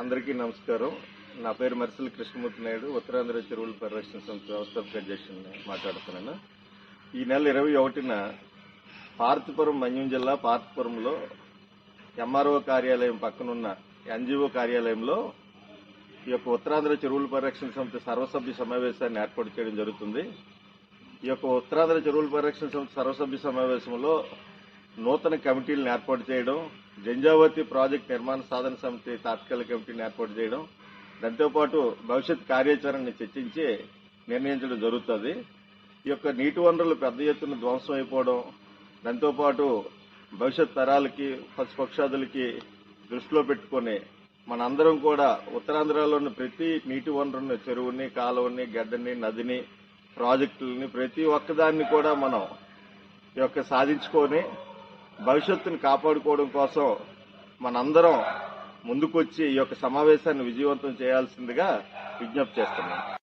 అందరికీ నమస్కారం. నా పేరు మరిసెల కృష్ణమూర్తి నాయుడు. ఉత్తరాంధ్ర చెరువుల పరిరక్షణ సంస్థ వ్యవస్థాపక అధ్యక్షుడిని మాట్లాడుతున్నాను. ఈ నెల ఇరవై ఒకటిన పార్తిపురం మన్యం జిల్లా పార్తిపురంలో ఎంఆర్ఓ కార్యాలయం పక్కనున్న ఎన్జిఓ కార్యాలయంలో ఈ యొక్క ఉత్తరాంధ్ర చెరువుల పరిరక్షణ సంస్థ సర్వసభ్య సమావేశాన్ని ఏర్పాటు చేయడం జరుగుతుంది. ఈ యొక్క ఉత్తరాంధ్ర చెరువుల పరిరక్షణ సంస్థ సర్వసభ్య సమావేశంలో నూతన కమిటీలను ఏర్పాటు చేయడం జంజావతి ప్రాజెక్ట్ నిర్మాణ సాధన సమితి తాత్కాలిక కమిటీని ఏర్పాటు చేయడం దాంతోపాటు భవిష్యత్ కార్యాచరణని చర్చించి నిర్ణయించడం జరుగుతుంది. ఈ యొక్క నీటి వనరులు పెద్ద ఎత్తున ధ్వంసం అయిపోవడం దాంతోపాటు భవిష్యత్ తరాలకి పశుపక్షాదులకి దృష్టిలో పెట్టుకొని మనందరం కూడా ఉత్తరాంధ్రలోని ప్రతి నీటి వనరుని చెరువుని కాలువని గడ్డని నదిని ప్రాజెక్టులని ప్రతి ఒక్కదాన్ని కూడా మనం ఈ యొక్క సాధించుకొని భవిష్యత్తును కాపాడుకోవడం కోసం మనందరం ముందుకొచ్చి ఈ యొక్క సమావేశాన్ని విజయవంతం చేయాల్సిందిగా విజ్ఞప్తి చేస్తున్నాం.